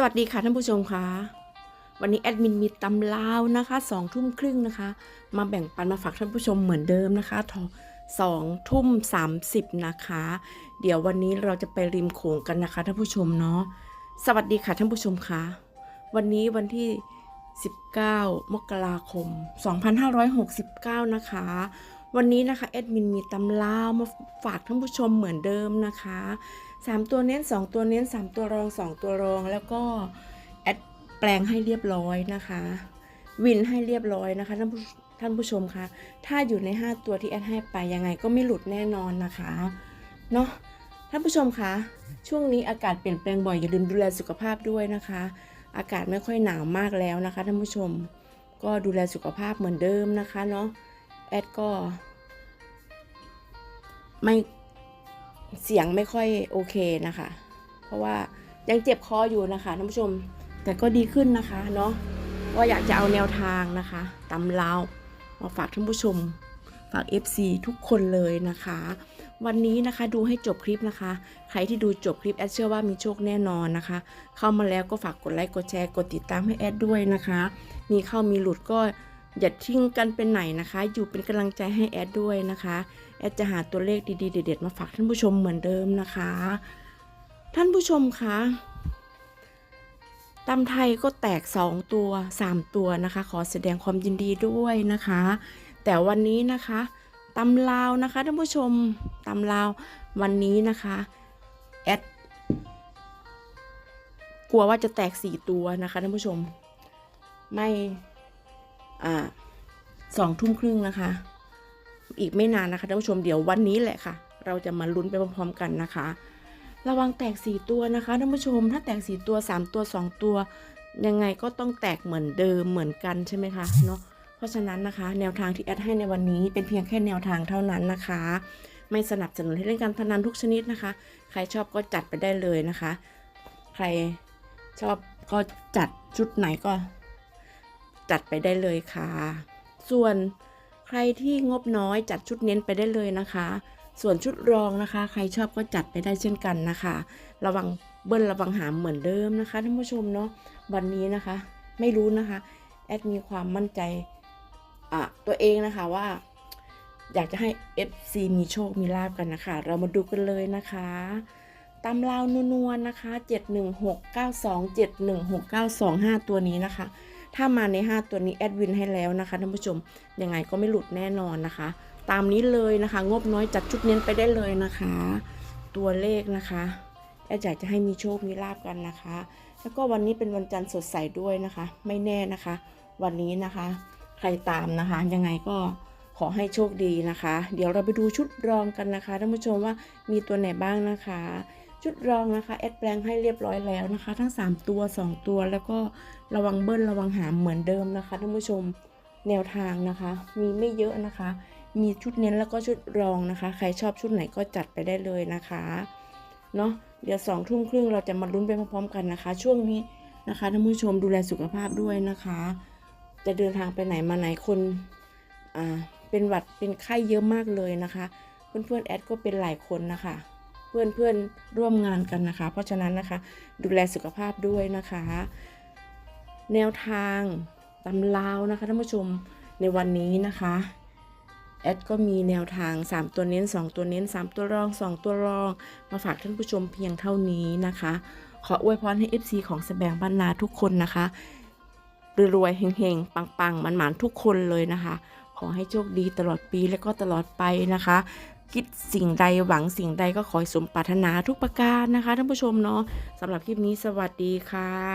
สวัสดีค่ะท่านผู้ชมคะวันนี้แอดมินมีตำลาวนะคะสองทุ่มครึ่งนะคะ มาแบ่งปันมาฝากท่านผู้ชมเหมือนเดิมนะคะทอสองทุ่มสามสิบนะคะ เดี๋ยววันนี้เราจะไปริมโขงกันนะคะท่านผู้ชมเนาะสวัสดีค่ะท่านผู้ชมคะวันนี้วันที่ 19 มกราคม 2569 นะคะ วันนี้นะคะแอดมินมีตำลาวมาฝากท่านผู้ชมเหมือนเดิมนะคะสามตัวเน้นสองตัวเน้นสามตัวรองสองตัวรอง แล้วก็แอดแปลงให้เรียบร้อยนะคะ วินให้เรียบร้อยนะคะท่านผู้ท่านผู้ชมคะ ถ้าอยู่ใน 5 ตัวที่แอดให้ไปยังไงก็ไม่หลุดแน่นอนนะคะ เนาะท่านผู้ชมคะ ช่วงนี้อากาศเปลี่ยนแปลงบ่อยอย่าลืมดูแลสุขภาพด้วยนะคะ อากาศไม่ค่อยหนาวมากแล้วนะคะท่านผู้ชม ก็ดูแลสุขภาพเหมือนเดิมนะคะเนาะ แอดก็ ไม่เสียงไม่ค่อยโอเคนะคะ เพราะว่ายังเจ็บคออยู่นะคะท่านผู้ชม แต่ก็ดีขึ้นนะคะเนาะก็อยากจะเอาแนวทางนะคะตำลาวมาฝากท่านผู้ชม ฝาก FC ทุกคนเลยนะคะ วันนี้นะคะดูให้จบคลิปนะคะ ใครที่ดูจบคลิปแอดเชื่อว่ามีโชคแน่นอนนะคะ เข้ามาแล้วก็ฝากกดไลค์กดแชร์กดติดตามให้แอดด้วยนะคะ มีเข้ามีหลุดก็ อย่าทิ้งกันเป็นไหนนะคะ อยู่เป็นกำลังใจให้แอดด้วยนะคะ แอดจะหาตัวเลขดีๆ เด็ดๆ มาฝากท่านผู้ชมเหมือนเดิมนะคะ ท่านผู้ชมคะตำไทยก็แตก 2 ตัว 3 ตัวนะคะ ขอแสดงความยินดีด้วยนะคะ แต่วันนี้นะคะตำลาวนะคะท่านผู้ชมตำลาววันนี้นะคะแอดกลัวว่าจะแตก 4 ตัวนะคะท่านผู้ชม ไม่ อ่าสองทุ่มครึ่งนะคะ อีกไม่นานนะคะท่านผู้ชมเดี๋ยววันนี้แหละค่ะ เราจะมาลุ้นไปพร้อมๆกันนะคะ ระวังแตก4ตัวนะคะท่านผู้ชม ถ้าแตก4ตัว3ตัว2ตัว ยังไงก็ต้องแตกเหมือนเดิมเหมือนกันใช่ไหมคะเนาะเพราะฉะนั้นนะคะ แนวทางที่แอดให้ในวันนี้เป็นเพียงแค่แนวทางเท่านั้นนะคะ ไม่สนับสนุนให้เล่นการพนันทุกชนิดนะคะ ใครชอบก็จัดไปได้เลยนะคะ ใครชอบก็จัดชุดไหนก็ จัดไปได้เลยค่ะ ส่วนใครที่งบน้อยจัดชุดเน้นไปได้เลยนะคะ ส่วนชุดรองนะคะ ใครชอบก็จัดไปได้เช่นกันนะคะ ระวังเบิ้ลระวังหามเหมือนเดิมนะคะท่านผู้ชมเนาะวันนี้นะคะ ไม่รู้นะคะแอดมีความมั่นใจอะตัวเองนะคะว่า อยากจะให้ FC มีโชคมีลาบกันนะคะ เรามาดูกันเลยนะคะตามลาวนัวๆนะคะ 71692 71692ตัวนี้นะคะ ถ้ามาใน 5 ตัวนี้แอดวินให้แล้วนะคะท่านผู้ชมยังไงก็ไม่หลุดแน่นอนนะคะ ตามนี้เลยนะคะ งบน้อยจัดชุดเน้นไปได้เลยนะคะ ตัวเลขนะคะแอดอยากจะให้มีโชคมีลาบกันนะคะ แล้วก็วันนี้เป็นวันจันทร์สดใสด้วยนะคะ ไม่แน่นะคะ วันนี้นะคะ ใครตามนะคะ ยังไงก็ขอให้โชคดีนะคะ เดี๋ยวเราไปดูชุดรองกันนะคะท่านผู้ชมว่ามีตัวไหนบ้างนะคะ ชุดรองนะคะแอดแปลงให้เรียบร้อยแล้วนะคะ ทั้ง 3 ตัว 2 ตัวแล้วก็ระวังเบิ้ลระวังหามเหมือนเดิมนะคะท่านผู้ชมแนวทางนะคะ มีไม่เยอะนะคะ มีชุดเน้นแล้วก็ชุดรองนะคะ ใครชอบชุดไหนก็จัดไปได้เลยนะคะเนาะเดี๋ยวสองทุ่มครึ่งเราจะมาลุ้นไปพร้อมๆกันนะคะ ช่วงนี้นะคะท่านผู้ชมดูแลสุขภาพด้วยนะคะ จะเดินทางไปไหนมาไหนคนอ่าเป็นหวัดเป็นไข้เยอะมากเลยนะคะ เพื่อนๆแอดก็เป็นหลายคนนะคะ เพื่อนเพื่อนๆร่วมงานกันนะคะ เพราะฉะนั้นนะคะ ดูแลสุขภาพด้วยนะคะ แนวทางตำลาวนะคะท่านผู้ชมในวันนี้นะคะแอดก็มีแนวทาง 3 ตัวเน้น 2 ตัวเน้น 3 ตัวรอง 2 ตัวรอง มาฝากท่านผู้ชมเพียงเท่านี้นะคะ ขออวยพรให้ FC ของสแบงบ้านนาทุกคนนะคะรวยๆเฮงๆ ปังๆมันๆทุกคนเลยนะคะ ขอให้โชคดีตลอดปีและก็ตลอดไปนะคะ คิดสิ่งใดหวังสิ่งใดก็ขอให้สมปรารถนาทุกประการนะคะท่านผู้ชมเนาะสำหรับคลิปนี้สวัสดีค่ะ